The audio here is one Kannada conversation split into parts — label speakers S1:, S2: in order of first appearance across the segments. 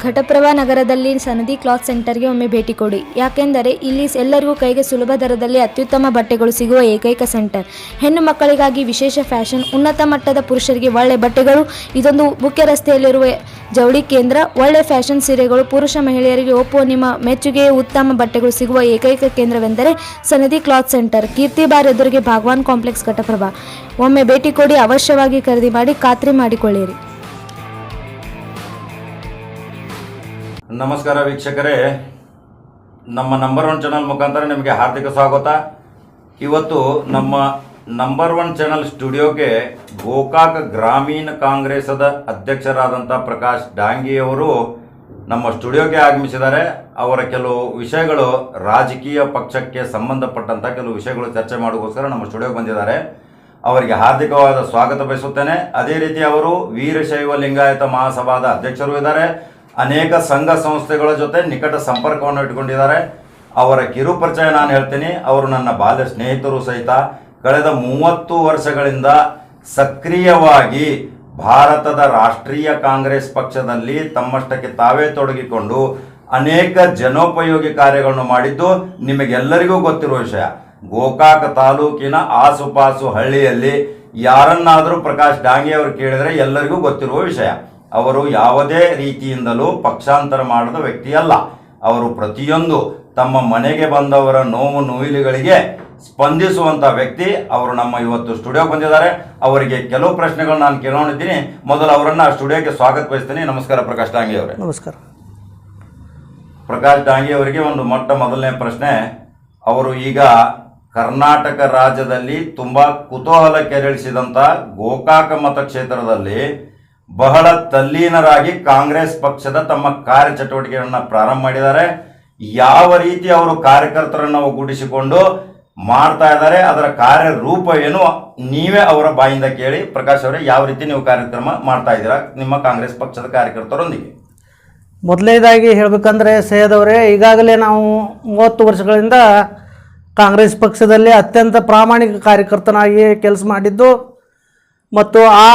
S1: ಘಟಪ್ರಭಾ ನಗರದಲ್ಲಿ ಸನದಿ ಕ್ಲಾತ್ ಸೆಂಟರ್ಗೆ ಒಮ್ಮೆ ಭೇಟಿ ಕೊಡಿ. ಯಾಕೆಂದರೆ ಇಲ್ಲಿ ಎಲ್ಲರಿಗೂ ಕೈಗೆ ಸುಲಭ ದರದಲ್ಲಿ ಅತ್ಯುತ್ತಮ ಬಟ್ಟೆಗಳು ಸಿಗುವ ಏಕೈಕ ಸೆಂಟರ್. ಹೆಣ್ಣು ಮಕ್ಕಳಿಗಾಗಿ ವಿಶೇಷ ಫ್ಯಾಷನ್, ಉನ್ನತ ಮಟ್ಟದ ಪುರುಷರಿಗೆ ಒಳ್ಳೆ ಬಟ್ಟೆಗಳು, ಇದೊಂದು ಮುಖ್ಯ ರಸ್ತೆಯಲ್ಲಿರುವ ಜವಳಿ ಕೇಂದ್ರ. ಒಳ್ಳೆ ಫ್ಯಾಷನ್ ಸೀರೆಗಳು ಪುರುಷ ಮಹಿಳೆಯರಿಗೆ ಒಪ್ಪುವ ನಿಮ್ಮ ಮೆಚ್ಚುಗೆಯ ಉತ್ತಮ ಬಟ್ಟೆಗಳು ಸಿಗುವ ಏಕೈಕ ಕೇಂದ್ರವೆಂದರೆ Sanadi cloth centre. Kirti bar ಎದುರಿಗೆ ಭಾಗವಾನ್ ಕಾಂಪ್ಲೆಕ್ಸ್ ಘಟಪ್ರಭಾ. ಒಮ್ಮೆ ಭೇಟಿ ಕೊಡಿ, ಅವಶ್ಯವಾಗಿ ಖರೀದಿ ಮಾಡಿ, ಖಾತ್ರಿ ಮಾಡಿಕೊಳ್ಳಿರಿ.
S2: ನಮಸ್ಕಾರ ವೀಕ್ಷಕರೇ. ನಮ್ಮ ನಂಬರ್ ಒನ್ ಚಾನಲ್ ಮುಖಾಂತರ ನಿಮಗೆ ಹಾರ್ದಿಕ ಸ್ವಾಗತ. ಇವತ್ತು ನಮ್ಮ ನಂಬರ್ ಒನ್ ಚಾನಲ್ ಸ್ಟುಡಿಯೋಗೆ ಗೋಕಾಕ್ ಗ್ರಾಮೀಣ ಕಾಂಗ್ರೆಸದ ಅಧ್ಯಕ್ಷರಾದಂಥ ಪ್ರಕಾಶ್ ಡಾಂಗಿಯವರು ನಮ್ಮ ಸ್ಟುಡಿಯೋಗೆ ಆಗಮಿಸಿದ್ದಾರೆ. ಅವರ ಕೆಲವು ವಿಷಯಗಳು ರಾಜಕೀಯ ಪಕ್ಷಕ್ಕೆ ಸಂಬಂಧಪಟ್ಟಂಥ ಕೆಲವು ವಿಷಯಗಳು ಚರ್ಚೆ ಮಾಡೋಕ್ಕೋಸ್ಕರ ನಮ್ಮ ಸ್ಟುಡಿಯೋಗೆ ಬಂದಿದ್ದಾರೆ. ಅವರಿಗೆ ಹಾರ್ದಿಕವಾದ ಸ್ವಾಗತ ಬಯಸುತ್ತೇನೆ. ಅದೇ ರೀತಿ ಅವರು ವೀರಶೈವ ಲಿಂಗಾಯತ ಮಹಾಸಭಾದ ಅಧ್ಯಕ್ಷರು ಇದ್ದಾರೆ. ಅನೇಕ ಸಂಘ ಸಂಸ್ಥೆಗಳ ಜೊತೆ ನಿಕಟ ಸಂಪರ್ಕವನ್ನು ಇಟ್ಕೊಂಡಿದ್ದಾರೆ ಅವರ ಕಿರು ಪರಿಚಯ ನಾನು ಹೇಳ್ತೀನಿ. ಅವರು ನನ್ನ ಬಾಲ್ಯ ಸ್ನೇಹಿತರು ಸಹಿತ ಕಳೆದ ಮೂವತ್ತು ವರ್ಷಗಳಿಂದ ಸಕ್ರಿಯವಾಗಿ ಭಾರತದ ರಾಷ್ಟ್ರೀಯ ಕಾಂಗ್ರೆಸ್ ಪಕ್ಷದಲ್ಲಿ ತಮ್ಮಷ್ಟಕ್ಕೆ ತಾವೇ ತೊಡಗಿಕೊಂಡು ಅನೇಕ ಜನೋಪಯೋಗಿ ಕಾರ್ಯಗಳನ್ನು ಮಾಡಿದ್ದು ನಿಮಗೆಲ್ಲರಿಗೂ ಗೊತ್ತಿರುವ ವಿಷಯ. ಗೋಕಾಕ ತಾಲೂಕಿನ ಆಸುಪಾಸು ಹಳ್ಳಿಯಲ್ಲಿ ಯಾರನ್ನಾದರೂ ಪ್ರಕಾಶ್ ಡಾಂಗಿ ಅವರು ಕೇಳಿದರೆ ಎಲ್ಲರಿಗೂ ಗೊತ್ತಿರುವ ವಿಷಯ. ಅವರು ಯಾವುದೇ ರೀತಿಯಿಂದಲೂ ಪಕ್ಷಾಂತರ ಮಾಡದ ವ್ಯಕ್ತಿಯಲ್ಲ. ಅವರು ಪ್ರತಿಯೊಂದು ತಮ್ಮ ಮನೆಗೆ ಬಂದವರ ನೋವು ನೋಯಿಲುಗಳಿಗೆ ಸ್ಪಂದಿಸುವಂತ ವ್ಯಕ್ತಿ. ಅವರು ನಮ್ಮ ಇವತ್ತು ಸ್ಟುಡಿಯೋ ಬಂದಿದ್ದಾರೆ. ಅವರಿಗೆ ಕೆಲವು ಪ್ರಶ್ನೆಗಳು ನಾನು ಕೇಳೋಣಿದ್ದೀನಿ ಮೊದಲು ಅವರನ್ನ ಸ್ಟುಡಿಯೋಗೆ ಸ್ವಾಗತ ಬಯಸ್ತೀನಿ ನಮಸ್ಕಾರ ಪ್ರಕಾಶ್ ಡಾಂಗಿ ಅವರೇ.
S3: ನಮಸ್ಕಾರ.
S2: ಪ್ರಕಾಶ್ ಡಾಂಗಿ ಅವರಿಗೆ ಒಂದು ಮೊಟ್ಟ ಮೊದಲನೇ ಪ್ರಶ್ನೆ. ಅವರು ಈಗ ಕರ್ನಾಟಕ ರಾಜ್ಯದಲ್ಲಿ ತುಂಬಾ ಕುತೂಹಲ ಕೆರಳಿಸಿದಂತ ಗೋಕಾಕ ಮತಕ್ಷೇತ್ರದಲ್ಲಿ ಬಹಳ ತಲ್ಲೀನರಾಗಿ ಕಾಂಗ್ರೆಸ್ ಪಕ್ಷದ ತಮ್ಮ ಕಾರ್ಯಚಟುವಟಿಕೆಗಳನ್ನ ಪ್ರಾರಂಭ ಮಾಡಿದ್ದಾರೆ. ಯಾವ ರೀತಿ ಅವರು ಕಾರ್ಯಕರ್ತರನ್ನು ಒಗ್ಗೂಡಿಸಿಕೊಂಡು ಮಾಡ್ತಾ ಇದ್ದಾರೆ, ಅದರ ಕಾರ್ಯರೂಪ ಏನು, ನೀವೇ ಅವರ ಬಾಯಿಂದ ಕೇಳಿ. ಪ್ರಕಾಶ್ ಅವರೇ, ಯಾವ ರೀತಿ ನೀವು ಕಾರ್ಯಕ್ರಮ ಮಾಡ್ತಾ ಇದ್ದೀರಾ ನಿಮ್ಮ ಕಾಂಗ್ರೆಸ್ ಪಕ್ಷದ ಕಾರ್ಯಕರ್ತರೊಂದಿಗೆ?
S3: ಮೊದಲನೇದಾಗಿ ಹೇಳಬೇಕಂದ್ರೆ ಅವರೇ, ಈಗಾಗಲೇ ನಾವು ಮೂವತ್ತು ವರ್ಷಗಳಿಂದ ಕಾಂಗ್ರೆಸ್ ಪಕ್ಷದಲ್ಲಿ ಅತ್ಯಂತ ಪ್ರಾಮಾಣಿಕ ಕಾರ್ಯಕರ್ತನಾಗಿ ಕೆಲಸ ಮಾಡಿದ್ದು ಮತ್ತು ಆ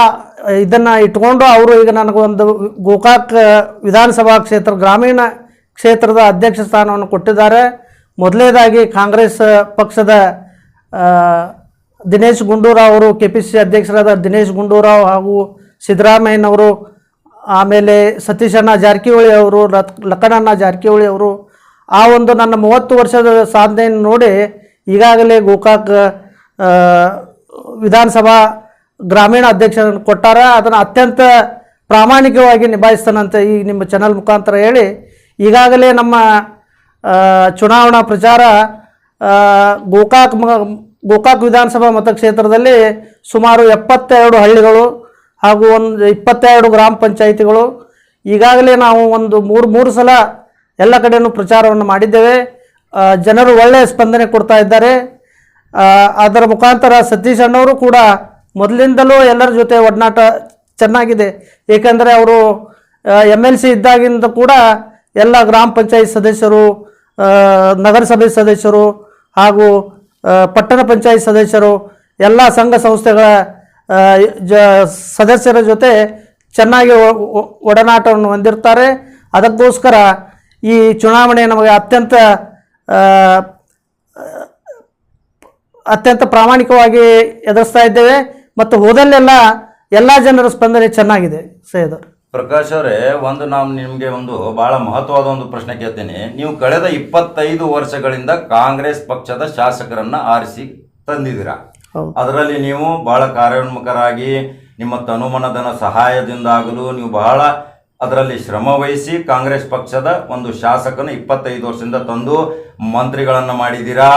S3: ಇದನ್ನು ಇಟ್ಕೊಂಡು ಅವರು ಈಗ ನನಗೊಂದು ಗೋಕಾಕ್ ವಿಧಾನಸಭಾ ಕ್ಷೇತ್ರ, ಗ್ರಾಮೀಣ ಕ್ಷೇತ್ರದ ಅಧ್ಯಕ್ಷ ಸ್ಥಾನವನ್ನು ಕೊಟ್ಟಿದ್ದಾರೆ. ಮೊದಲನೇದಾಗಿ ಕಾಂಗ್ರೆಸ್ ಪಕ್ಷದ ದಿನೇಶ್ ಗುಂಡೂರಾವ್ ಅವರು ಕೆ ಪಿ ಸಿ ಅಧ್ಯಕ್ಷರಾದ ದಿನೇಶ್ ಗುಂಡೂರಾವ್ ಹಾಗೂ ಸಿದ್ದರಾಮಯ್ಯನವರು ಆಮೇಲೆ ಸತೀಶಣ್ಣ ಜಾರಕಿಹೊಳಿ ಅವರು ಲಕ್ ಲಕ್ಕಣಣ್ಣ ಜಾರಕಿಹೊಳಿ ಅವರು, ಆ ಒಂದು ನನ್ನ ಮೂವತ್ತು ವರ್ಷದ ಸಾಧನೆಯನ್ನು ನೋಡಿ ಈಗಾಗಲೇ ಗೋಕಾಕ್ ವಿಧಾನಸಭಾ ಗ್ರಾಮೀಣ ಅಧ್ಯಕ್ಷರನ್ನು ಕೊಟ್ಟಾರ, ಅದನ್ನು ಅತ್ಯಂತ ಪ್ರಾಮಾಣಿಕವಾಗಿ ನಿಭಾಯಿಸ್ತಾನಂತೆ ಈ ನಿಮ್ಮ ಚಾನಲ್ ಮುಖಾಂತರ ಹೇಳಿ. ಈಗಾಗಲೇ ನಮ್ಮ ಚುನಾವಣಾ ಪ್ರಚಾರ ಗೋಕಾಕ್ ಗೋಕಾಕ್ ವಿಧಾನಸಭಾ ಮತಕ್ಷೇತ್ರದಲ್ಲಿ ಸುಮಾರು ಎಪ್ಪತ್ತೆರಡು ಹಳ್ಳಿಗಳು ಹಾಗೂ ಒಂದು ಇಪ್ಪತ್ತೆರಡು ಗ್ರಾಮ ಪಂಚಾಯಿತಿಗಳು. ಈಗಾಗಲೇ ನಾವು ಒಂದು ಮೂರು ಮೂರು ಸಲ ಎಲ್ಲ ಕಡೆಯೂ ಪ್ರಚಾರವನ್ನು ಮಾಡಿದ್ದೇವೆ. ಜನರು ಒಳ್ಳೆಯ ಸ್ಪಂದನೆ ಕೊಡ್ತಾ ಇದ್ದಾರೆ. ಅದರ ಮುಖಾಂತರ ಸತೀಶ್ ಅಣ್ಣವರು ಕೂಡ ಮೊದಲಿಂದಲೂ ಎಲ್ಲರ ಜೊತೆ ಒಡನಾಟ ಚೆನ್ನಾಗಿದೆ. ಏಕೆಂದರೆ ಅವರು ಎಂ ಎಲ್ ಸಿ ಇದ್ದಾಗಿಂದ ಕೂಡ ಎಲ್ಲ ಗ್ರಾಮ ಪಂಚಾಯತ್ ಸದಸ್ಯರು ನಗರಸಭೆ ಸದಸ್ಯರು ಹಾಗೂ ಪಟ್ಟಣ ಪಂಚಾಯತ್ ಸದಸ್ಯರು, ಎಲ್ಲ ಸಂಘ ಸಂಸ್ಥೆಗಳ ಜ, ಸದಸ್ಯರ ಜೊತೆ ಚೆನ್ನಾಗಿ ಒಡನಾಟವನ್ನು ಹೊಂದಿರ್ತಾರೆ. ಅದಕ್ಕೋಸ್ಕರ ಈ ಚುನಾವಣೆ ನಮಗೆ ಅತ್ಯಂತ ಅತ್ಯಂತ ಪ್ರಾಮಾಣಿಕವಾಗಿ ಎದುರಿಸ್ತಾ ಇದ್ದೇವೆ. ಮತ್ತು ಹೋದಲ್ಲೆಲ್ಲ ಎಲ್ಲ ಜನರ ಸ್ಪಂದನೆ ಚೆನ್ನಾಗಿದೆ ಸೈಯದ್.
S2: ಪ್ರಕಾಶ್ ಅವರೇ ಒಂದು ನಾವು ನಿಮಗೆ ಒಂದು ಬಹಳ ಮಹತ್ವದ ಒಂದು ಪ್ರಶ್ನೆ ಕೇಳ್ತೀನಿ. ನೀವು ಕಳೆದ ಇಪ್ಪತ್ತೈದು ವರ್ಷಗಳಿಂದ ಕಾಂಗ್ರೆಸ್ ಪಕ್ಷದ ಶಾಸಕರನ್ನ ಆರಿಸಿ ತಂದಿದ್ದೀರಾ? ಅದರಲ್ಲಿ ನೀವು ಬಹಳ ಕಾರ್ಯೋನ್ಮುಖರಾಗಿ ನಿಮ್ಮ ತನುಮನದನ ಸಹಾಯದಿಂದಾಗಲು ನೀವು ಬಹಳ ಅದರಲ್ಲಿ ಶ್ರಮ ವಹಿಸಿ ಕಾಂಗ್ರೆಸ್ ಪಕ್ಷದ ಒಂದು ಶಾಸಕನ ಇಪ್ಪತ್ತೈದು ವರ್ಷದಿಂದ ತಂದು ಮಂತ್ರಿಗಳನ್ನ ಮಾಡಿದ್ದೀರಾ?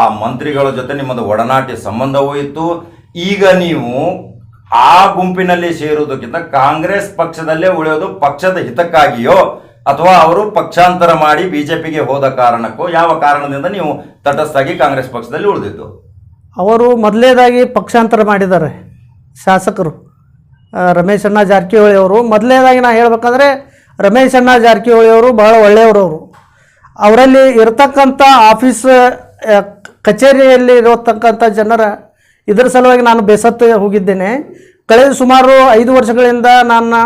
S2: ಆ ಮಂತ್ರಿಗಳ ಜೊತೆ ನಿಮ್ಮದು ಒಡನಾಟಿ ಸಂಬಂಧವೂ ಇತ್ತು. ಈಗ ನೀವು ಆ ಗುಂಪಿನಲ್ಲಿ ಸೇರುವುದಕ್ಕಿಂತ ಕಾಂಗ್ರೆಸ್ ಪಕ್ಷದಲ್ಲೇ ಉಳಿಯೋದು ಪಕ್ಷದ ಹಿತಕ್ಕಾಗಿಯೋ ಅಥವಾ ಅವರು ಪಕ್ಷಾಂತರ ಮಾಡಿ ಬಿಜೆಪಿಗೆ ಹೋದ ಕಾರಣಕ್ಕೋ ಯಾವ ಕಾರಣದಿಂದ ನೀವು ತಟಸ್ಥಾಗಿ ಕಾಂಗ್ರೆಸ್ ಪಕ್ಷದಲ್ಲಿ ಉಳಿದಿದ್ದು?
S3: ಅವರು ಮೊದಲೇದಾಗಿ ಪಕ್ಷಾಂತರ ಮಾಡಿದ್ದಾರೆ ಶಾಸಕರು. ರಮೇಶ್ ಅಣ್ಣ ಜಾರಕಿಹೊಳಿ ಅವರು. ಮೊದಲನೇದಾಗಿ ನಾ ಹೇಳ್ಬೇಕಂದ್ರೆ ರಮೇಶ್ ಅಣ್ಣ ಜಾರಕಿಹೊಳಿ ಅವರು ಬಹಳ ಒಳ್ಳೆಯವರು ಅವರು. ಅವರಲ್ಲಿ ಇರತಕ್ಕಂಥ ಆಫೀಸ್ ಕಚೇರಿಯಲ್ಲಿ ಇರತಕ್ಕಂಥ ಜನರ ಇದರ ಸಲುವಾಗಿ ನಾನು ಬೇಸತ್ತು ಹೋಗಿದ್ದೇನೆ. ಕಳೆದ ಸುಮಾರು ಐದು ವರ್ಷಗಳಿಂದ ನಾನು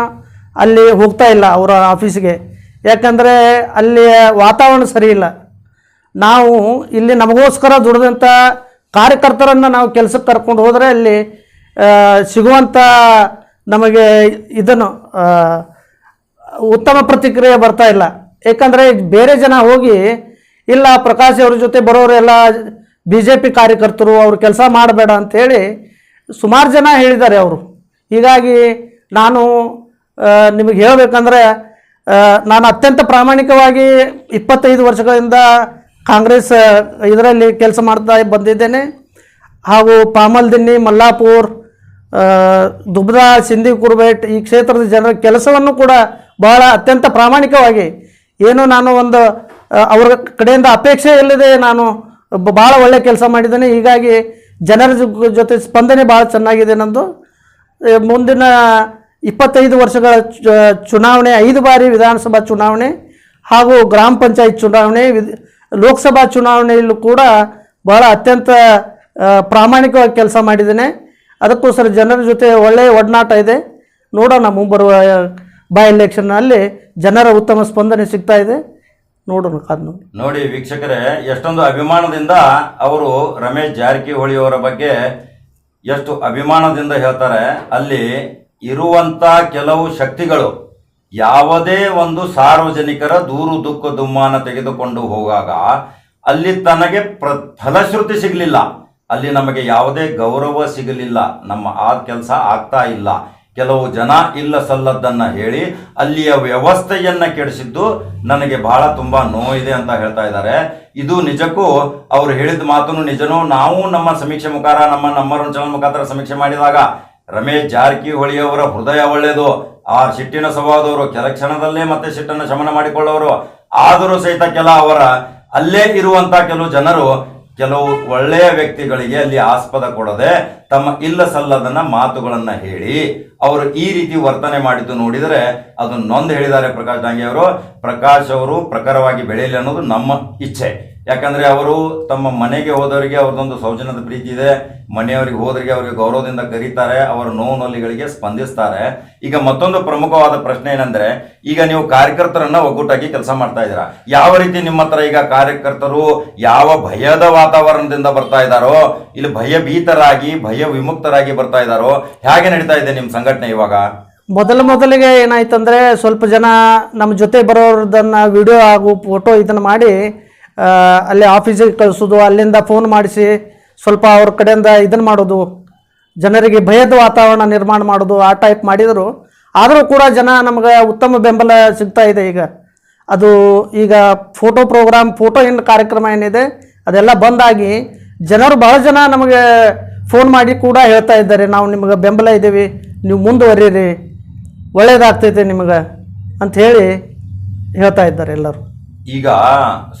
S3: ಅಲ್ಲಿ ಹೋಗ್ತಾ ಇಲ್ಲ ಅವರ ಆಫೀಸಿಗೆ. ಯಾಕಂದರೆ ಅಲ್ಲಿಯ ವಾತಾವರಣ ಸರಿ ಇಲ್ಲ. ನಾವು ಇಲ್ಲಿ ನಮಗೋಸ್ಕರ ದುಡಿದಂಥ ಕಾರ್ಯಕರ್ತರನ್ನು ನಾವು ಕೆಲಸಕ್ಕೆ ಕರ್ಕೊಂಡು ಹೋದರೆ ಅಲ್ಲಿ ಸಿಗುವಂಥ ನಮಗೆ ಇದನ್ನು ಉತ್ತಮ ಪ್ರತಿಕ್ರಿಯೆ ಬರ್ತಾ ಇಲ್ಲ. ಏಕೆಂದರೆ ಬೇರೆ ಜನ ಹೋಗಿ, ಇಲ್ಲ ಪ್ರಕಾಶ್ ಅವ್ರ ಜೊತೆ ಬರೋರೆಲ್ಲ ಬಿ ಜೆ ಪಿ ಕಾರ್ಯಕರ್ತರು ಅವರು ಕೆಲಸ ಮಾಡಬೇಡ ಅಂಥೇಳಿ ಸುಮಾರು ಜನ ಹೇಳಿದ್ದಾರೆ ಅವರು. ಹೀಗಾಗಿ ನಾನು ನಿಮಗೆ ಹೇಳಬೇಕಂದ್ರೆ ನಾನು ಅತ್ಯಂತ ಪ್ರಾಮಾಣಿಕವಾಗಿ ಇಪ್ಪತ್ತೈದು ವರ್ಷಗಳಿಂದ ಕಾಂಗ್ರೆಸ್ ಇದರಲ್ಲಿ ಕೆಲಸ ಮಾಡ್ತಾ ಬಂದಿದ್ದೇನೆ. ಹಾಗೂ ಪಾಮಲ್ದಿನ್ನಿ, ಮಲ್ಲಾಪುರ್ ದುಬ್ರಾ ಸಿಂಧಿ ಕುರ್ಬೇಟ್ ಈ ಕ್ಷೇತ್ರದ ಜನರ ಕೆಲಸವನ್ನು ಕೂಡ ಬಹಳ ಅತ್ಯಂತ ಪ್ರಾಮಾಣಿಕವಾಗಿ, ಏನು ನಾನು ಒಂದು ಅವರ ಕಡೆಯಿಂದ ಅಪೇಕ್ಷೆ ಇಲ್ಲದೆ ನಾನು ಭಾಳ ಒಳ್ಳೆ ಕೆಲಸ ಮಾಡಿದ್ದಾನೆ. ಹೀಗಾಗಿ ಜನರ ಜೊತೆ ಸ್ಪಂದನೆ ಭಾಳ ಚೆನ್ನಾಗಿದೆ ನಂದು. ಮುಂದಿನ ಇಪ್ಪತ್ತೈದು ವರ್ಷಗಳ ಚುನಾವಣೆ, ಐದು ಬಾರಿ ವಿಧಾನಸಭಾ ಚುನಾವಣೆ ಹಾಗೂ ಗ್ರಾಮ ಪಂಚಾಯತ್ ಚುನಾವಣೆ ಲೋಕಸಭಾ ಚುನಾವಣೆಯಲ್ಲೂ ಕೂಡ ಬಹಳ ಅತ್ಯಂತ ಪ್ರಾಮಾಣಿಕವಾಗಿ ಕೆಲಸ ಮಾಡಿದ್ದೇನೆ. ಅದಕ್ಕೋಸ್ಕರ ಜನರ ಜೊತೆ ಒಳ್ಳೆಯ ಒಡನಾಟ ಇದೆ. ನೋಡೋಣ ಮುಂಬರುವ ಬೈ, ಎಲೆಕ್ಷನ್ನಲ್ಲಿ ಜನರ ಉತ್ತಮ ಸ್ಪಂದನೆ ಸಿಗ್ತಾ ಇದೆ. ನೋಡೋಣ ಕಾದ್ ನೋಡಿ
S2: ವೀಕ್ಷಕರೇ, ಎಷ್ಟೊಂದು ಅಭಿಮಾನದಿಂದ ಅವರು ರಮೇಶ್ ಜಾರಕಿಹೊಳಿ ಅವರ ಬಗ್ಗೆ ಎಷ್ಟು ಅಭಿಮಾನದಿಂದ ಹೇಳ್ತಾರೆ. ಅಲ್ಲಿ ಇರುವಂತ ಕೆಲವು ಶಕ್ತಿಗಳು ಯಾವುದೇ ಒಂದು ಸಾರ್ವಜನಿಕರ ದೂರು, ದುಃಖ, ದುಮ್ಮಾನ ತೆಗೆದುಕೊಂಡು ಹೋಗಾಗ ಅಲ್ಲಿ ತನಗೆ ಪ್ರ, ಫಲಶ್ರುತಿ ಸಿಗಲಿಲ್ಲ. ಅಲ್ಲಿ ನಮಗೆ ಯಾವುದೇ ಗೌರವ ಸಿಗಲಿಲ್ಲ. ನಮ್ಮ ಆ ಕೆಲಸ ಆಗ್ತಾ ಇಲ್ಲ. ಕೆಲವು ಜನ ಇಲ್ಲ ಸಲ್ಲದ್ದನ್ನ ಹೇಳಿ ಅಲ್ಲಿಯ ವ್ಯವಸ್ಥೆಯನ್ನ ಕೆಡಿಸಿದ್ದು ನನಗೆ ಬಹಳ ತುಂಬಾ ನೋವಿದೆ ಅಂತ ಹೇಳ್ತಾ ಇದ್ದಾರೆ. ಇದು ನಿಜಕ್ಕೂ ಅವರು ಹೇಳಿದ ಮಾತನ್ನು ನಿಜನೂ ನಾವು ನಮ್ಮ ಸಮೀಕ್ಷೆ ಮುಖಾರ, ನಮ್ಮ ನಂಬರ್ ಒನ್ ಮುಖಾಂತರ ಸಮೀಕ್ಷೆ ಮಾಡಿದಾಗ ರಮೇಶ್ ಜಾರಕಿಹೊಳಿ ಅವರ ಹೃದಯ ಒಳ್ಳೆಯದು. ಆ ಸಿಟ್ಟಿನ ಸ್ವಭಾವದವರು ಕೆಲ ಕ್ಷಣದಲ್ಲೇ ಮತ್ತೆ ಸಿಟ್ಟನ್ನು ಶಮನ ಮಾಡಿಕೊಳ್ಳೋರು. ಆದರೂ ಸಹಿತ ಕೆಲ ಅವರ ಅಲ್ಲೇ ಇರುವಂತಹ ಕೆಲವು ಜನರು ಕೆಲವು ಒಳ್ಳೆಯ ವ್ಯಕ್ತಿಗಳಿಗೆ ಅಲ್ಲಿ ಆಸ್ಪದ ಕೊಡದೆ ತಮ್ಮ ಇಲ್ಲ ಸಲ್ಲದನ್ನ ಮಾತುಗಳನ್ನ ಹೇಳಿ ಅವರು ಈ ರೀತಿ ವರ್ತನೆ ಮಾಡಿದ್ದು ನೋಡಿದರೆ ಅದು ನೊಂದು ಹೇಳಿದ್ದಾರೆ ಪ್ರಕಾಶ್ ಡಾಂಗೆ ಅವರು. ಪ್ರಕಾಶ್ ಅವರು ಪ್ರಖರವಾಗಿ ಬೆಳೆಯಲಿ ಅನ್ನೋದು ನಮ್ಮ ಇಚ್ಛೆ. ಯಾಕಂದ್ರೆ ಅವರು ತಮ್ಮ ಮನೆಗೆ ಹೋದವರಿಗೆ ಅವ್ರದ್ದೊಂದು ಸೌಜನ್ಯದ ಪ್ರೀತಿ ಇದೆ. ಮನೆಯವರಿಗೆ ಹೋದರಿಗೆ ಅವರಿಗೆ ಗೌರವದಿಂದ ಕರೀತಾರೆ. ಅವರ ನೋವು ನೋಲಿಗಳಿಗೆ ಸ್ಪಂದಿಸ್ತಾರೆ. ಈಗ ಮತ್ತೊಂದು ಪ್ರಮುಖವಾದ ಪ್ರಶ್ನೆ ಏನಂದ್ರೆ, ಈಗ ನೀವು ಕಾರ್ಯಕರ್ತರನ್ನ ಒಗ್ಗೂಟಾಗಿ ಕೆಲಸ ಮಾಡ್ತಾ ಇದ್ದೀರಾ? ಯಾವ ರೀತಿ ನಿಮ್ಮ ಹತ್ರ ಈಗ ಕಾರ್ಯಕರ್ತರು ಯಾವ ಭಯದ ವಾತಾವರಣದಿಂದ ಬರ್ತಾ ಇದ್ದಾರೋ, ಇಲ್ಲಿ ಭಯಭೀತರಾಗಿ ಭಯ ವಿಮುಕ್ತರಾಗಿ ಬರ್ತಾ ಇದ್ದಾರೋ, ಹೇಗೆ ನಡೀತಾ ಇದೆ ನಿಮ್ಮ ಸಂಘಟನೆ ಇವಾಗ?
S3: ಮೊದಲ ಮೊದಲಿಗೆ ಏನಾಯ್ತಂದ್ರೆ, ಸ್ವಲ್ಪ ಜನ ನಮ್ಮ ಜೊತೆ ಬರೋದನ್ನ ವಿಡಿಯೋ ಹಾಗೂ ಫೋಟೋ ಇದನ್ನ ಮಾಡಿ ಅಲ್ಲಿ ಆಫೀಸಿಗೆ ಕಳಿಸೋದು, ಅಲ್ಲಿಂದ ಫೋನ್ ಮಾಡಿಸಿ, ಸ್ವಲ್ಪ ಅವ್ರ ಕಡೆಯಿಂದ ಇದನ್ನು ಮಾಡೋದು. ಜನರಿಗೆ ಭಯದ ವಾತಾವರಣ ನಿರ್ಮಾಣ ಮಾಡೋದು, ಆ ಟೈಪ್ ಮಾಡಿದರು. ಆದರೂ ಕೂಡ ಜನ ನಮಗೆ ಉತ್ತಮ ಬೆಂಬಲ ಸಿಗ್ತಾ ಇದೆ ಈಗ. ಅದು ಈಗ ಫೋಟೋ ಪ್ರೋಗ್ರಾಮ್ ಫೋಟೋ ಏನು ಕಾರ್ಯಕ್ರಮ ಏನಿದೆ, ಅದೆಲ್ಲ ಬಂದಾಗಿ ಜನರು ಬಹಳ ಜನ ನಮಗೆ ಫೋನ್ ಮಾಡಿ ಕೂಡ ಹೇಳ್ತಾ ಇದ್ದಾರೆ, ನಾವು ನಿಮಗೆ ಬೆಂಬಲ ಇದ್ದೀವಿ, ನೀವು ಮುಂದುವರಿಯಿರಿ ಒಳ್ಳೆಯದಾಗ್ತೈತೆ ನಿಮಗೆ ಅಂತ ಹೇಳಿ ಹೇಳ್ತಾ ಇದ್ದಾರೆ ಎಲ್ಲರೂ.
S2: ಈಗ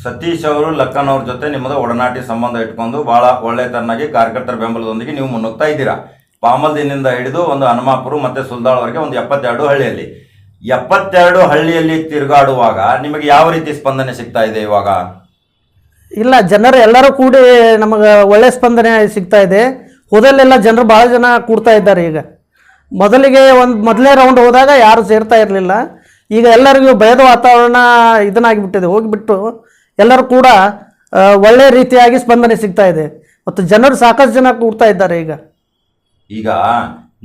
S2: ಸತೀಶ್ ಅವರು ಲಕ್ಕನ್ ಜೊತೆ ನಿಮ್ಮದು ಒಡನಾಟಿ ಸಂಬಂಧ ಇಟ್ಕೊಂಡು ಬಹಳ ಒಳ್ಳೆ ತರನಾಗಿ ಕಾರ್ಯಕರ್ತರ ಬೆಂಬಲದೊಂದಿಗೆ ನೀವು ಮುನ್ನುಗ್ತಾ ಇದ್ದೀರಾ? ಪಾಮಲ್ದಿನಿಂದ ಹಿಡಿದು ಒಂದು ಹನುಮಾಪುರ ಮತ್ತೆ ಸುಲ್ದಾಳ್ವರೆಗೆ ಒಂದು ಎಪ್ಪತ್ತೆರಡು ಹಳ್ಳಿಯಲ್ಲಿ. ಎಪ್ಪತ್ತೆರಡು ಹಳ್ಳಿಯಲ್ಲಿ ತಿರುಗಾಡುವಾಗ ನಿಮಗೆ ಯಾವ ರೀತಿ ಸ್ಪಂದನೆ ಸಿಗ್ತಾ ಇದೆ ಇವಾಗ?
S3: ಇಲ್ಲ, ಜನರು ಎಲ್ಲರೂ ಕೂಡಿ ನಮಗೆ ಒಳ್ಳೆ ಸ್ಪಂದನೆ ಸಿಗ್ತಾ ಇದೆ. ಹೋದಲ್ಲೆಲ್ಲ ಜನರು ಭಾಳ ಜನ ಕೂಡ್ತಾ ಇದ್ದಾರೆ ಈಗ. ಮೊದಲಿಗೆ ಒಂದು ಮೊದಲೇ ರೌಂಡ್ ಹೋದಾಗ ಯಾರು ಸೇರ್ತಾ ಇರಲಿಲ್ಲ. ಈಗ ಎಲ್ಲರಿಗೂ ಭಯದ ವಾತಾವರಣ ಇದನ್ನಾಗಿಬಿಟ್ಟಿದೆ. ಹೋಗಿಬಿಟ್ಟು ಎಲ್ಲರೂ ಕೂಡ ಒಳ್ಳೆಯ ಒಳ್ಳೆ ರೀತಿಯಾಗಿ ಸ್ಪಂದನೆ ಸಿಗ್ತಾ ಇದೆ. ಮತ್ತು ಜನರು ಸಾಕಷ್ಟು ಜನ ಕೂಡ್ತಾ ಇದ್ದಾರೆ ಈಗ.
S2: ಈಗ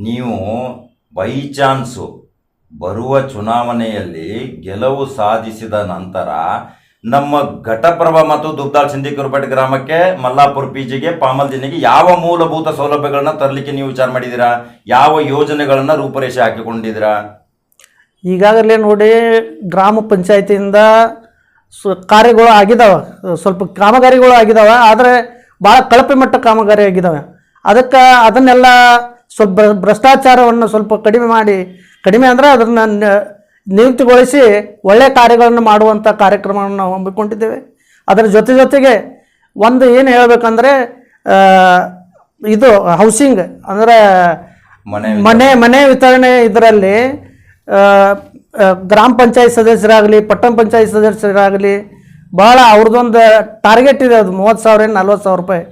S2: ನೀವು ಬೈ ಚಾನ್ಸು ಬರುವ ಚುನಾವಣೆಯಲ್ಲಿ ಗೆಲುವು ಸಾಧಿಸಿದ ನಂತರ ನಮ್ಮ ಘಟಪ್ರಭ ಮತ್ತು ದುಬ್ದಾಳ್ ಸಿಂಧಿಕುರುಪೇಟೆ ಗ್ರಾಮಕ್ಕೆ ಮಲ್ಲಾಪುರ ಪಾಮಲ್ ದಿನಿಗೆ ಯಾವ ಮೂಲಭೂತ ಸೌಲಭ್ಯಗಳನ್ನ ತರಲಿಕ್ಕೆ ನೀವು ವಿಚಾರ ಮಾಡಿದ್ದೀರಾ? ಯಾವ ಯೋಜನೆಗಳನ್ನ ರೂಪರೇಷೆ ಹಾಕಿಕೊಂಡಿದ್ದೀರಾ?
S3: ಈಗಾಗಲೇ ನೋಡಿ ಗ್ರಾಮ ಪಂಚಾಯತಿಯಿಂದ ಸು ಕಾರ್ಯಗಳು ಆಗಿದ್ದಾವೆ ಸ್ವಲ್ಪ ಕಾಮಗಾರಿಗಳು ಆಗಿದ್ದಾವೆ ಆದರೆ ಭಾಳ ಕಳಪೆ ಮಟ್ಟ ಕಾಮಗಾರಿ ಆಗಿದ್ದಾವೆ ಅದಕ್ಕೆ ಅದನ್ನೆಲ್ಲ ಸ್ವಲ್ಪ ಭ್ರಷ್ಟಾಚಾರವನ್ನು ಸ್ವಲ್ಪ ಕಡಿಮೆ ಮಾಡಿ ಕಡಿಮೆ ಅಂದರೆ ಅದನ್ನು ನಿಯುಕ್ತಿಗೊಳಿಸಿ ಒಳ್ಳೆಯ ಕಾರ್ಯಗಳನ್ನು ಮಾಡುವಂಥ ಕಾರ್ಯಕ್ರಮವನ್ನು ನಾವು ಹಮ್ಮಿಕೊಂಡಿದ್ದೇವೆ. ಅದರ ಜೊತೆ ಜೊತೆಗೆ ಒಂದು ಏನು ಹೇಳಬೇಕಂದ್ರೆ ಇದು ಹೌಸಿಂಗ್ ಅಂದರೆ
S2: ಮನೆ
S3: ಮನೆ ಮನೆ ವಿತರಣೆ ಇದರಲ್ಲಿ ಗ್ರಾಮ ಪಂಚಾಯತ್ ಸದಸ್ಯರಾಗಲಿ, ಪಟ್ಟಣ ಪಂಚಾಯತ್ ಸದಸ್ಯರಾಗಲಿ ಭಾಳ ಅವ್ರದ್ದೊಂದು ಟಾರ್ಗೆಟ್ ಇದೆ ಅದು, ಮೂವತ್ತು ಸಾವಿರ ಏನು ನಲ್ವತ್ತು ಸಾವಿರ ರೂಪಾಯಿ.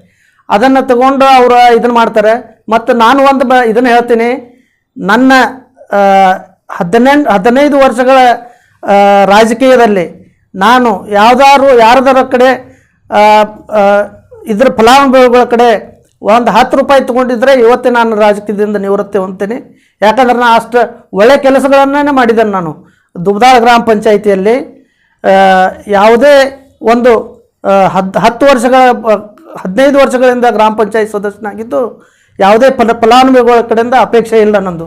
S3: ಅದನ್ನು ತಗೊಂಡು ಅವರು ಇದನ್ನು ಮಾಡ್ತಾರೆ. ಮತ್ತು ನಾನು ಒಂದು ಬ ಇದನ್ನು ಹೇಳ್ತೀನಿ. ನನ್ನ ಹದಿನೆಂಟು, ಹದಿನೈದು ವರ್ಷಗಳ ರಾಜಕೀಯದಲ್ಲಿ ನಾನು ಯಾವ್ದಾದ್ರು, ಯಾರ್ದಾರ ಕಡೆ ಇದ್ರ ಫಲಾನುಭವಿಗಳ ಕಡೆ ಒಂದು ಹತ್ತು ರೂಪಾಯಿ ತೊಗೊಂಡಿದ್ರೆ ಇವತ್ತೇ ನಾನು ರಾಜಕೀಯದಿಂದ ನಿವೃತ್ತಿ ಹೊಂತೀನಿ ಯಾಕಂದ್ರೆ ನಾನು ಅಷ್ಟು ಒಳ್ಳೆ ಕೆಲಸಗಳನ್ನೇ ಮಾಡಿದ್ದೇನೆ ನಾನು. ದುಬ್ದಾಳ ಗ್ರಾಮ ಪಂಚಾಯಿತಿಯಲ್ಲಿ ಯಾವುದೇ ಒಂದು ಹದ್, ಹತ್ತು ವರ್ಷಗಳ ಹದಿನೈದು ವರ್ಷಗಳಿಂದ ಗ್ರಾಮ ಪಂಚಾಯತ್ ಸದಸ್ಯನಾಗಿದ್ದು ಯಾವುದೇ ಫಲ, ಫಲಾನುಭವಿಗಳ ಕಡೆಯಿಂದ ಅಪೇಕ್ಷೆ ಇಲ್ಲ ನಂದು.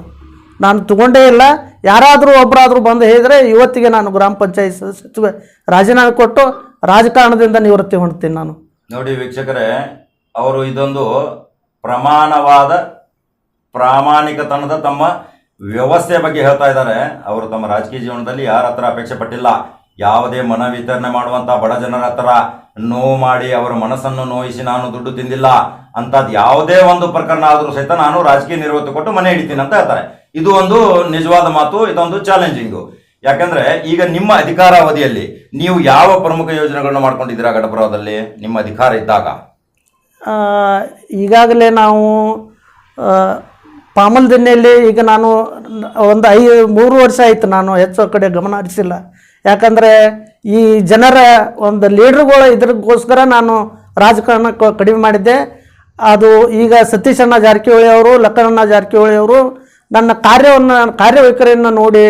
S3: ನಾನು ತಗೊಂಡೇ ಇಲ್ಲ. ಯಾರಾದರೂ ಒಬ್ಬರಾದರೂ ಬಂದು ಹೇಳಿದರೆ ಇವತ್ತಿಗೆ ನಾನು ಗ್ರಾಮ ಪಂಚಾಯತ್ ಸದಸ್ಯ ರಾಜೀನಾಮೆ ಕೊಟ್ಟು ರಾಜಕಾರಣದಿಂದ ನಿವೃತ್ತಿ ಹೊಂದ್ತೀನಿ ನಾನು.
S2: ನೋಡಿ ವೀಕ್ಷಕರೇ ಅವರು ಇದೊಂದು ಪ್ರಮಾಣವಾದ ಪ್ರಾಮಾಣಿಕತನದ ತಮ್ಮ ವ್ಯವಸ್ಥೆ ಬಗ್ಗೆ ಹೇಳ್ತಾ ಇದ್ದಾರೆ. ಅವರು ತಮ್ಮ ರಾಜಕೀಯ ಜೀವನದಲ್ಲಿ ಯಾರ ಹತ್ರ ಅಪೇಕ್ಷೆ ಪಟ್ಟಿಲ್ಲ. ಯಾವುದೇ ಮನ ವಿತರಣೆ ಮಾಡುವಂತ ಬಡ ಜನರ ಹತ್ರ ನೋವು ಮಾಡಿ ಅವರ ಮನಸ್ಸನ್ನು ನೋಯಿಸಿ ನಾನು ದುಡ್ಡು ತಿಂದಿಲ್ಲ ಅಂತದ್ ಯಾವುದೇ ಒಂದು ಪ್ರಕರಣ ಆದರೂ ಸಹಿತ ನಾನು ರಾಜಕೀಯ ನಿವೃತ್ತಿ ಕೊಟ್ಟು ಮನೆ ಹಿಡಿತೀನಿ ಅಂತ ಹೇಳ್ತಾರೆ. ಇದು ಒಂದು ನಿಜವಾದ ಮಾತು, ಇದೊಂದು ಚಾಲೆಂಜಿಂಗು. ಯಾಕಂದ್ರೆ ಈಗ ನಿಮ್ಮ ಅಧಿಕಾರಾವಧಿಯಲ್ಲಿ ನೀವು ಯಾವ ಪ್ರಮುಖ ಯೋಜನೆಗಳನ್ನು ಮಾಡ್ಕೊಂಡಿದ್ದೀರಾ ಗಡಪುರದಲ್ಲಿ ನಿಮ್ಮ ಅಧಿಕಾರ ಇದ್ದಾಗ.
S3: ಈಗಾಗಲೇ ನಾವು ಪಾಮಲ್ ದಿನ್ನೆಯಲ್ಲಿ ಈಗ ನಾನು ಒಂದು ಐ, ಮೂರು ವರ್ಷ ಆಯಿತು ನಾನು ಹೆಚ್ಚು ಕಡೆ ಗಮನ ಹರಿಸಿಲ್ಲ. ಯಾಕಂದರೆ ಈ ಜನರ ಒಂದು ಲೀಡ್ರುಗಳು ಇದ್ರಗೋಸ್ಕರ ನಾನು ರಾಜಕಾರಣ ಕಡಿಮೆ ಮಾಡಿದ್ದೆ. ಅದು ಈಗ ಸತೀಶ್ ಅಣ್ಣ ಜಾರಕಿಹೊಳಿ ಅವರು ಲಕ್ಕನಣ್ಣ ಜಾರಕಿಹೊಳಿ ಅವರು ನನ್ನ ಕಾರ್ಯವನ್ನು, ಕಾರ್ಯವೈಖರಿಯನ್ನು ನೋಡಿ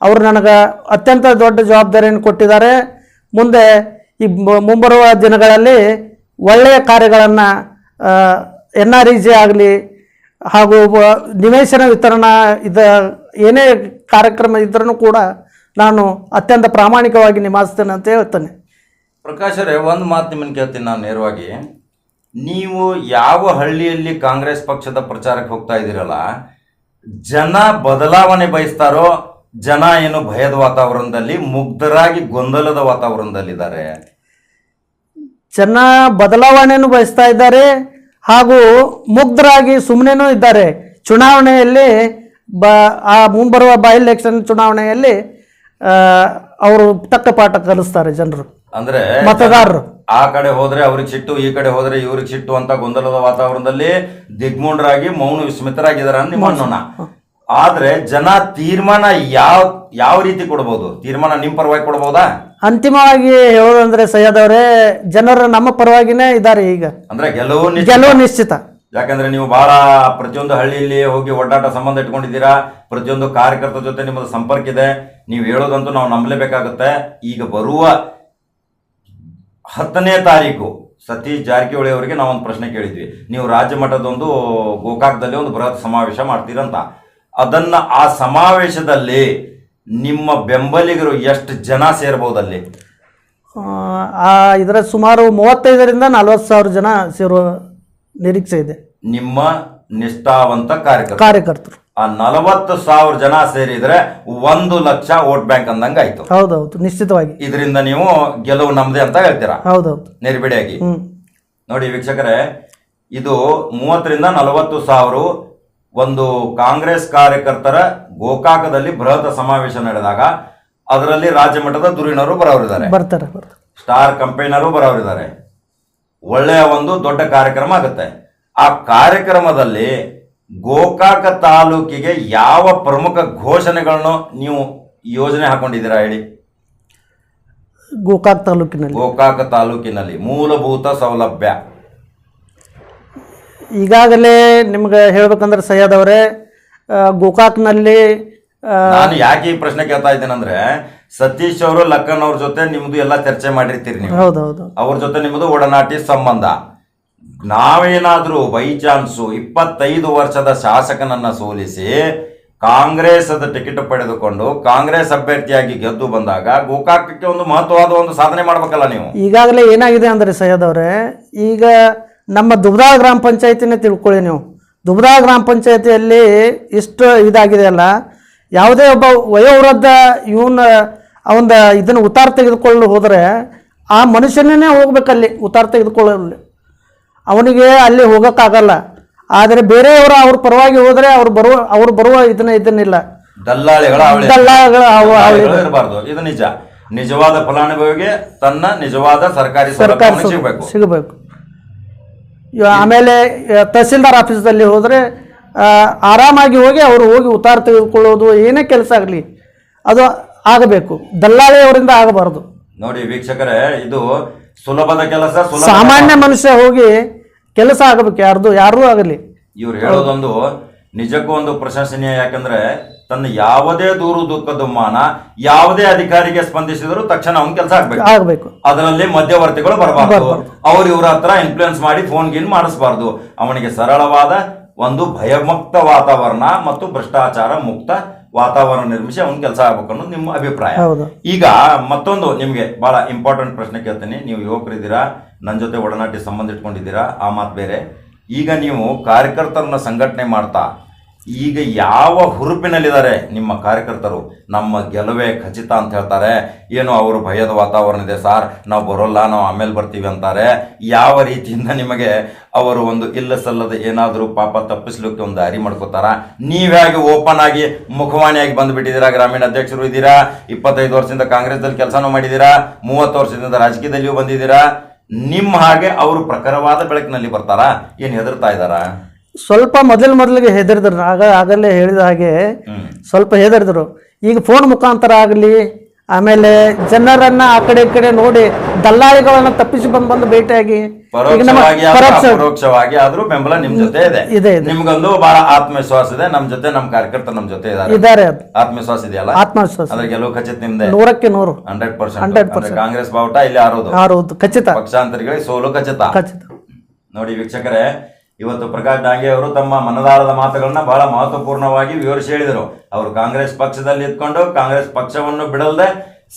S3: ಅವರು ನನಗೆ ಅತ್ಯಂತ ದೊಡ್ಡ ಜವಾಬ್ದಾರಿಯನ್ನು ಕೊಟ್ಟಿದ್ದಾರೆ. ಮುಂದೆ ಈ ಮುಂಬರುವ ದಿನಗಳಲ್ಲಿ ಒಳ್ಳೆಯ ಕಾರ್ಯಗಳನ್ನು ಎನ್ ಆರ್ ಇ ಜಿ ಆಗಲಿ ಹಾಗೂ ನಿವೇಶನ ವಿತರಣಾ ಇದ, ಏನೇ ಕಾರ್ಯಕ್ರಮ ಇದ್ರೂ ಕೂಡ ನಾನು ಅತ್ಯಂತ ಪ್ರಾಮಾಣಿಕವಾಗಿ ನಿಭಾಯಿಸ್ತೇನೆ ಅಂತ ಹೇಳ್ತೇನೆ.
S2: ಪ್ರಕಾಶ್ ಅವರೇ, ಒಂದು ಮಾತು ನಿಮ್ಮನ್ನು ಕೇಳ್ತೀನಿ ನಾನು ನೇರವಾಗಿ. ನೀವು ಯಾವ ಹಳ್ಳಿಯಲ್ಲಿ ಕಾಂಗ್ರೆಸ್ ಪಕ್ಷದ ಪ್ರಚಾರಕ್ಕೆ ಹೋಗ್ತಾ ಇದ್ದೀರಲ್ಲ, ಜನ ಬದಲಾವಣೆ ಬಯಸ್ತಾರೋ, ಜನ ಏನು ಭಯದ ವಾತಾವರಣದಲ್ಲಿ, ಮುಗ್ಧರಾಗಿ ಗೊಂದಲದ ವಾತಾವರಣದಲ್ಲಿದ್ದಾರೆ.
S3: ಜನ ಬದಲಾವಣೆಯನ್ನು ಬಯಸ್ತಾ ಇದ್ದಾರೆ ಹಾಗೂ ಮುಗ್ಧರಾಗಿ ಸುಮ್ಮನೆನೂ ಇದ್ದಾರೆ. ಚುನಾವಣೆಯಲ್ಲಿ ಬ ಆ ಮುಂಬರುವ ಬೈ ಎಲೆಕ್ಷನ್ ಚುನಾವಣೆಯಲ್ಲಿ ಅವರು ತಕ್ಕ ಪಾಠ ಕಲಿಸ್ತಾರೆ ಜನರು.
S2: ಅಂದ್ರೆ
S3: ಮತದಾರರು.
S2: ಆ ಕಡೆ ಹೋದ್ರೆ ಅವ್ರಿಗೆ ಸಿಟ್ಟು ಈ ಕಡೆ ಹೋದ್ರೆ ಇವ್ರಿಗೆ ಸಿಟ್ಟು ಅಂತ ಗೊಂದಲದ ವಾತಾವರಣದಲ್ಲಿ ದಿಗ್ಮೂಢರಾಗಿ ಮೌನ ವಿಸ್ಮಿತರಾಗಿದ್ದಾರೆ ನಿಮ್ಮ ಅನ್ನೋಣ ಆದ್ರೆ ಜನ ತೀರ್ಮಾನ ಯಾವ ಯಾವ ರೀತಿ ಕೊಡ್ಬೋದು? ತೀರ್ಮಾನ ನಿಮ್ಮ ಪರವಾಗಿ ಕೊಡ್ಬೋದಾ?
S3: ಅಂತಿಮವಾಗಿ ಹೇಳೋದಂದ್ರೆ ಸಯ್ಯದ್ ಅವರೇ ಜನರು ನಮ್ಮ ಪರವಾಗಿನೇ ಇದ್ದಾರೆ ಈಗ.
S2: ಅಂದ್ರೆ ಗೆಲುವು ನಿಶ್ಚಿತ.
S3: ಗೆಲುವು ನಿಶ್ಚಿತ.
S2: ಯಾಕಂದ್ರೆ ನೀವು ಬಹಳ ಪ್ರತಿಯೊಂದು ಹಳ್ಳಿಯಲ್ಲಿ ಹೋಗಿ ಒಡ್ಡಾಟ ಸಂಬಂಧ ಇಟ್ಕೊಂಡಿದ್ದೀರಾ ಪ್ರತಿಯೊಂದು ಕಾರ್ಯಕರ್ತರ ಜೊತೆ ನಿಮ್ಮದು ಸಂಪರ್ಕ ಇದೆ ನೀವು ಹೇಳೋದಂತೂ ನಾವು ನಂಬಲೇಬೇಕಾಗುತ್ತೆ. ಈಗ ಬರುವ ಹತ್ತನೇ ತಾರೀಕು ಸತೀಶ್ ಜಾರಕಿಹೊಳಿ ಅವರಿಗೆ ನಾವು ಒಂದು ಪ್ರಶ್ನೆ ಕೇಳಿದ್ವಿ. ನೀವು ರಾಜ್ಯ ಮಟ್ಟದೊಂದು ಗೋಕಾಕ್ದಲ್ಲಿ ಒಂದು ಬೃಹತ್ ಸಮಾವೇಶ ಮಾಡ್ತೀರಂತ. ಅದನ್ನ ಆ ಸಮಾವೇಶದಲ್ಲಿ ನಿಮ್ಮ ಬೆಂಬಲಿಗರು ಎಷ್ಟು ಜನ ಸೇರ್ಬೋದು
S3: ಅಲ್ಲಿ? ಆ ಇದರ ಸುಮಾರು ಮೂವತ್ತೈದರಿಂದ ನಲವತ್ತು ಸಾವಿರ ಜನ ಸೇರುವ ನಿರೀಕ್ಷೆ ಇದೆ.
S2: ನಿಮ್ಮ ನಿಷ್ಠಾವಂತ ಕಾರ್ಯಕರ್ತರು.
S3: ಕಾರ್ಯಕರ್ತರು.
S2: ಆ ನಲವತ್ತು ಸಾವಿರ ಜನ ಸೇರಿದ್ರೆ ಒಂದು ಲಕ್ಷ ವೋಟ್ ಬ್ಯಾಂಕ್ ಅಂದಂಗ ಆಯ್ತು.
S3: ಹೌದೌದು ನಿಶ್ಚಿತವಾಗಿ.
S2: ಇದರಿಂದ ನೀವು ಗೆಲುವು ನಮ್ದೆ ಅಂತ ಹೇಳ್ತೀರಾ?
S3: ಹೌದೌದು.
S2: ನಿರ್ಬಿಡಿಯಾಗಿ. ನೋಡಿ ವೀಕ್ಷಕರೇ ಇದು ಮೂವತ್ತರಿಂದ ನಲವತ್ತು ಸಾವಿರ ಒಂದು ಕಾಂಗ್ರೆಸ್ ಕಾರ್ಯಕರ್ತರ ಗೋಕಾಕದಲ್ಲಿ ಬೃಹತ್ ಸಮಾವೇಶ ನಡೆದಾಗ ಅದರಲ್ಲಿ ರಾಜ್ಯ ಮಟ್ಟದ ಧುರೀಣರು ಬರೋರಿದ್ದಾರೆ.
S3: ಬರ್ತಾರೆ ಬರ್ತಾರೆ.
S2: ಸ್ಟಾರ್ ಕಂಪೈನರು ಬರೋರಿದ್ದಾರೆ. ಒಳ್ಳೆಯ ಒಂದು ದೊಡ್ಡ ಕಾರ್ಯಕ್ರಮ ಆಗುತ್ತೆ. ಆ ಕಾರ್ಯಕ್ರಮದಲ್ಲಿ ಗೋಕಾಕ ತಾಲೂಕಿಗೆ ಯಾವ ಪ್ರಮುಖ ಘೋಷಣೆಗಳನ್ನು ನೀವು ಯೋಜನೆ ಹಾಕೊಂಡಿದ್ದೀರಾ ಹೇಳಿ?
S3: ಗೋಕಾಕ ತಾಲೂಕಿನಲ್ಲಿ.
S2: ಗೋಕಾಕ ತಾಲೂಕಿನಲ್ಲಿ ಮೂಲಭೂತ ಸೌಲಭ್ಯ.
S3: ಈಗಾಗಲೇ ನಿಮ್ಗೆ ಹೇಳ್ಬೇಕಂದ್ರೆ ಸಯ್ಯದ್ ಅವರೇ ಗೋಕಾಕ್ನಲ್ಲಿ
S2: ನಾನು ಯಾಕೆ ಈ ಪ್ರಶ್ನೆ ಕೇಳ್ತಾ ಇದ್ದೇನೆಂದ್ರೆ ಸತೀಶ್ ಅವರು ಲಕ್ಕನ್ ಅವ್ರ ಜೊತೆ ನಿಮ್ದು ಎಲ್ಲ ಚರ್ಚೆ ಮಾಡಿರ್ತೀರಿ ನೀವು.
S3: ಹೌದೌದು
S2: ಅವ್ರ ಜೊತೆ ನಿಮ್ಮದು ಒಡನಾಟಿ ಸಂಬಂಧ. ನಾವೇನಾದ್ರೂ ಬೈ ಚಾನ್ಸು ಇಪ್ಪತ್ತೈದು ವರ್ಷದ ಶಾಸಕನನ್ನ ಸೋಲಿಸಿ ಕಾಂಗ್ರೆಸ್ ಟಿಕೆಟ್ ಪಡೆದುಕೊಂಡು ಕಾಂಗ್ರೆಸ್ ಅಭ್ಯರ್ಥಿಯಾಗಿ ಗೆದ್ದು ಬಂದಾಗ ಗೋಕಾಕಕ್ಕೆ ಒಂದು ಮಹತ್ವವಾದ ಒಂದು ಸಾಧನೆ ಮಾಡ್ಬೇಕಲ್ಲ ನೀವು.
S3: ಈಗಾಗಲೇ ಏನಾಗಿದೆ ಅಂದ್ರೆ ಸಯ್ಯದ್ ಅವರೇ ಈಗ ನಮ್ಮ ದುಬ್ದಾ ಗ್ರಾಮ ಪಂಚಾಯತಿನೇ ತಿಳ್ಕೊಳ್ಳಿ ನೀವು. ದುಬ್ದಾ ಗ್ರಾಮ ಪಂಚಾಯತಿಯಲ್ಲಿ ಇಷ್ಟು ಇದಾಗಿದೆ ಅಲ್ಲ ಯಾವುದೇ ಒಬ್ಬ ವಯೋವೃದ್ಧ ಇವನ ಅವನ ಇದನ್ನು ಉತ್ತಾರ ತೆಗೆದುಕೊಳ್ಳಲು ಹೋದರೆ ಆ ಮನುಷ್ಯನೇ ಹೋಗ್ಬೇಕಲ್ಲಿ ಉತ್ತಾರ ತೆಗೆದುಕೊಳ್ಳಲು. ಅವನಿಗೆ ಅಲ್ಲಿ ಹೋಗೋಕ್ಕಾಗಲ್ಲ. ಆದರೆ ಬೇರೆಯವರು ಅವ್ರ ಪರವಾಗಿ ಹೋದರೆ ಅವ್ರು ಬರುವ ಅವ್ರು ಬರುವ ಇದನ್ನ ಇದನ್ನಿಲ್ಲ.
S2: ದಲ್ಲಾಳಿಗಳ
S3: ದಲ್ಲಾಳಿಗಳ
S2: ಇರಬಾರ್ದು. ಇದು ನಿಜ. ನಿಜವಾದ ಫಲಾನುಭವಿಗೆ ತನ್ನ ನಿಜವಾದ ಸರ್ಕಾರಿ
S3: ಸರ್ಕಾರ
S2: ಸಿಗಬೇಕು.
S3: ಸಿಗಬೇಕು. ಆಮೇಲೆ ತಹಸೀಲ್ದಾರ್ ಆಫೀಸ್ದಲ್ಲಿ ಹೋದರೆ ಆರಾಮಾಗಿ ಹೋಗಿ ಅವರು ಹೋಗಿ ಉತ್ತಾರ ತೆಗೆದುಕೊಳ್ಳೋದು ಏನೇ ಕೆಲಸ ಆಗಲಿ ಅದು ಆಗಬೇಕು. ದಲ್ಲಾಳಿಯವರಿಂದ ಆಗಬಾರದು.
S2: ನೋಡಿ ವೀಕ್ಷಕರೇ ಇದು ಸುಲಭದ ಕೆಲಸ
S3: ಸಾಮಾನ್ಯ ಮನುಷ್ಯ ಹೋಗಿ ಕೆಲಸ ಆಗಬೇಕು ಯಾರ್ದು ಯಾರು ಆಗಲಿ.
S2: ಇವ್ರು ಹೇಳೋದೊಂದು ನಿಜಕ್ಕೂ ಒಂದು ಪ್ರಶಂಸನೀಯ ಯಾಕಂದ್ರೆ ತನ್ನ ಯಾವುದೇ ದೂರು ದುಃಖ ದುಮ್ಮಾನ ಯಾವುದೇ ಅಧಿಕಾರಿಗೆ ಸ್ಪಂದಿಸಿದ್ರು ತಕ್ಷಣ ಅವ್ನ ಕೆಲಸ ಆಗ್ಬೇಕು.
S3: ಆಗಬೇಕು.
S2: ಅದರಲ್ಲಿ ಮಧ್ಯವರ್ತಿಗಳು ಬರಬಾರ್ದು. ಅವ್ರು ಇವ್ರ ಹತ್ರ ಇನ್ಫ್ಲೂಯೆನ್ಸ್ ಮಾಡಿ ಫೋನ್ ಗಿನ್ ಮಾಡಿಸಬಾರ್ದು. ಅವನಿಗೆ ಸರಳವಾದ ಒಂದು ಭಯಮುಕ್ತ ವಾತಾವರಣ ಮತ್ತು ಭ್ರಷ್ಟಾಚಾರ ಮುಕ್ತ ವಾತಾವರಣ ನಿರ್ಮಿಸಿ ಅವನ ಕೆಲಸ ಆಗ್ಬೇಕು ಅನ್ನೋದು ನಿಮ್ಮ ಅಭಿಪ್ರಾಯ. ಈಗ ಮತ್ತೊಂದು ನಿಮ್ಗೆ ಬಹಳ ಇಂಪಾರ್ಟೆಂಟ್ ಪ್ರಶ್ನೆ ಕೇಳ್ತೀನಿ. ನೀವು ಯುವಕರಿದ್ದೀರಾ? ನನ್ನ ಜೊತೆ ಒಡನಾಟಿ ಸಂಬಂಧ ಇಟ್ಕೊಂಡಿದ್ದೀರಾ? ಆ ಮಾತು ಬೇರೆ. ಈಗ ನೀವು ಕಾರ್ಯಕರ್ತರನ್ನ ಸಂಘಟನೆ ಮಾಡ್ತಾ ಈಗ ಯಾವ ಹುರುಪಿನಲ್ಲಿದ್ದಾರೆ ನಿಮ್ಮ ಕಾರ್ಯಕರ್ತರು? ನಮ್ಮ ಗೆಲುವೆ ಖಚಿತ ಅಂತ ಹೇಳ್ತಾರೆ. ಏನು ಅವರು ಭಯದ ವಾತಾವರಣ ಇದೆ ಸಾರ್? ನಾವು ಬರೋಲ್ಲ, ನಾವು ಆಮೇಲೆ ಬರ್ತೀವಿ ಅಂತಾರೆ. ಯಾವ ರೀತಿಯಿಂದ ನಿಮಗೆ ಅವರು ಒಂದು ಇಲ್ಲ ಸಲ್ಲದ ಏನಾದರೂ ಪಾಪ ತಪ್ಪಿಸ್ಲಿಕ್ಕೆ ಒಂದು ದಾರಿ ಮಾಡ್ಕೋತಾರ? ನೀವ್ಯಾಗಿ ಓಪನ್ ಆಗಿ ಮುಖವಾಣಿಯಾಗಿ ಬಂದುಬಿಟ್ಟಿದ್ದೀರಾ? ಗ್ರಾಮೀಣ ಅಧ್ಯಕ್ಷರು ಇದ್ದೀರಾ? ಇಪ್ಪತ್ತೈದು ವರ್ಷದಿಂದ ಕಾಂಗ್ರೆಸ್ದಲ್ಲಿ ಕೆಲಸನೂ ಮಾಡಿದ್ದೀರಾ? ಮೂವತ್ತು ವರ್ಷದಿಂದ ರಾಜಕೀಯದಲ್ಲಿಯೂ ಬಂದಿದ್ದೀರಾ? ನಿಮ್ಮ ಹಾಗೆ ಅವರು ಪ್ರಖರವಾದ ಬೆಳಕಿನಲ್ಲಿ ಬರ್ತಾರಾ? ಏನು ಹೆದರ್ತಾ ಇದ್ದಾರಾ?
S3: ಸ್ವಲ್ಪ ಮೊದಲ ಮೊದಲಿಗೆ ಹೆದರಿದ್ರು. ಆಗ ಆಗಲೇ ಹೇಳಿದ ಹಾಗೆ ಸ್ವಲ್ಪ ಹೆದರಿದ್ರು. ಈಗ ಫೋನ್ ಮುಖಾಂತರ ಆಗಲಿ ಆಮೇಲೆ ಜನರನ್ನ ಆ ಕಡೆ ಈ ಕಡೆ ನೋಡಿ ದಲ್ಲಾಳಿಗಳನ್ನ ತಪ್ಪಿಸಿ ಬಂದು ಬಂದು ಭೇಟಿಯಾಗಿ
S2: ಪರೋಕ್ಷವಾಗಿ ಆದ್ರೂ ಬೆಂಬಲ ನಿಮ್ ಜೊತೆ ಇದೆ.
S3: ಇದೆ
S2: ನಿಮ್ಗೊಂದು ಬಹಳ ಆತ್ಮವಿಶ್ವಾಸ ಇದೆ. ನಮ್ ಜೊತೆ ನಮ್ ಕಾರ್ಯಕರ್ತರು ನಮ್ ಜೊತೆ ಇದ್ದಾರೆ
S3: ಇದ್ದಾರೆ ಅದು.
S2: ಆತ್ಮವಿಶ್ವಾಸ ಇದೆಯಲ್ಲ?
S3: ಆತ್ಮವಿಶ್ವಾಸ.
S2: ಅದ್ರ ಗೆಲುವು ಖಚಿತ ನಿಮ್ದೆ?
S3: ನೂರಕ್ಕೆ ನೂರು.
S2: Hundred percent. ಕಾಂಗ್ರೆಸ್ ಬಾವುಟ ಇಲ್ಲಿ ಆರೋದು.
S3: ಆರೋದು. ಖಚಿತ.
S2: ಪಕ್ಷಾಂತರಿಗಳಿಗೆ ಸೋಲು ಖಚಿತ.
S3: ಖಚಿತ.
S2: ನೋಡಿ ವೀಕ್ಷಕರೇ ಇವತ್ತು ಪ್ರಕಾಶ್ ಡಾಂಗೆ ಅವರು ತಮ್ಮ ಮನದಾಳದ ಮಾತುಗಳನ್ನ ಬಹಳ ಮಹತ್ವಪೂರ್ಣವಾಗಿ ವಿವರಿಸಿ ಹೇಳಿದರು. ಅವರು ಕಾಂಗ್ರೆಸ್ ಪಕ್ಷದಲ್ಲಿ ಇದ್ಕೊಂಡು ಕಾಂಗ್ರೆಸ್ ಪಕ್ಷವನ್ನು ಬಿಡಲ್ದೆ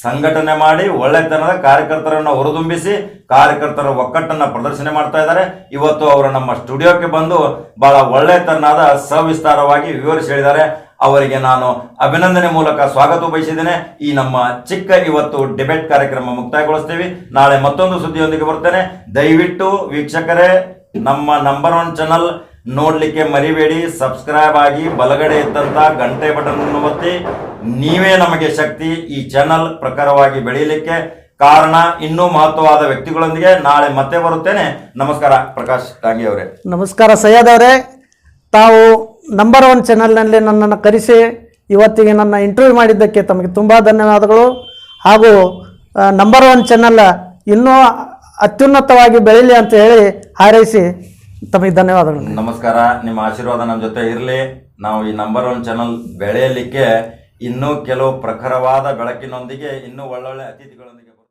S2: ಸಂಘಟನೆ ಮಾಡಿ ಒಳ್ಳೆತನದ ಕಾರ್ಯಕರ್ತರನ್ನ ಹೊರದುಂಬಿಸಿ ಕಾರ್ಯಕರ್ತರ ಒಕ್ಕಟ್ಟನ್ನು ಪ್ರದರ್ಶನ ಮಾಡ್ತಾ ಇದ್ದಾರೆ. ಇವತ್ತು ಅವರು ನಮ್ಮ ಸ್ಟುಡಿಯೋಕ್ಕೆ ಬಂದು ಬಹಳ ಒಳ್ಳೆತನದ ಸವಿಸ್ತಾರವಾಗಿ ವಿವರಿಸಿ ಹೇಳಿದ್ದಾರೆ. ಅವರಿಗೆ ನಾನು ಅಭಿನಂದನೆ ಮೂಲಕ ಸ್ವಾಗತ ಬಯಸಿದ್ದೇನೆ. ಈ ನಮ್ಮ ಚಿಕ್ಕ ಇವತ್ತು ಡಿಬೇಟ್ ಕಾರ್ಯಕ್ರಮ ಮುಕ್ತಾಯಗೊಳಿಸ್ತೀವಿ. ನಾಳೆ ಮತ್ತೊಂದು ಸುದ್ದಿಯೊಂದಿಗೆ ಬರ್ತೇನೆ. ದಯವಿಟ್ಟು ವೀಕ್ಷಕರೇ ನಮ್ಮ ನಂಬರ್ ಒನ್ ಚಾನಲ್ ನೋಡ್ಲಿಕ್ಕೆ ಮರಿಬೇಡಿ ಸಬ್ಸ್ಕ್ರೈಬ್ ಆಗಿ, ಬಲಗಡೆ ಇದ್ದಂತ ಗಂಟೆ ಬಟನ್ ಒತ್ತಿ. ನೀವೇ ನಮಗೆ ಶಕ್ತಿ ಈ ಚಾನಲ್ ಪ್ರಕಾರವಾಗಿ ಬೆಳೆಯಲಿಕ್ಕೆ. ಕಾರಣ, ಇನ್ನೂ ಮಹತ್ವವಾದ ವ್ಯಕ್ತಿಗಳೊಂದಿಗೆ ನಾಳೆ ಮತ್ತೆ ಬರುತ್ತೇನೆ. ನಮಸ್ಕಾರ, ಪ್ರಕಾಶ್ ಟಾಂಗಿ ಅವರೇ.
S3: ನಮಸ್ಕಾರ ಸಯ್ಯದ್ ಅವರೇ. ತಾವು ನಂಬರ್ ಒನ್ ಚಾನಲ್ನಲ್ಲಿ ನನ್ನನ್ನು ಕರೆಸಿ, ಇವತ್ತಿಗೆ ನನ್ನ ಇಂಟರ್ವ್ಯೂ ಮಾಡಿದ್ದಕ್ಕೆ ತಮಗೆ ತುಂಬ ಧನ್ಯವಾದಗಳು. ಹಾಗೂ ನಂಬರ್ ಒನ್ ಚಾನಲ್ ಇನ್ನೂ ಅತ್ಯುನ್ನತವಾಗಿ ಬೆಳೀಲಿ ಅಂತ ಹೇಳಿ ಹಾರೈಸಿ ತಮಗೆ ಧನ್ಯವಾದಗಳು.
S2: ನಮಸ್ಕಾರ. ನಿಮ್ಮ ಆಶೀರ್ವಾದ ನಮ್ಮ ಜೊತೆ ಇರಲಿ. ನಾವು ಈ ನಂಬರ್ ಒನ್ ಚಾನಲ್ ಬೆಳೆಯಲಿಕ್ಕೆ ಇನ್ನೂ ಕೆಲವು ಪ್ರಖರವಾದ ಬೆಳಕಿನೊಂದಿಗೆ ಇನ್ನೂ ಒಳ್ಳೊಳ್ಳೆ ಅತಿಥಿಗಳೊಂದಿಗೆ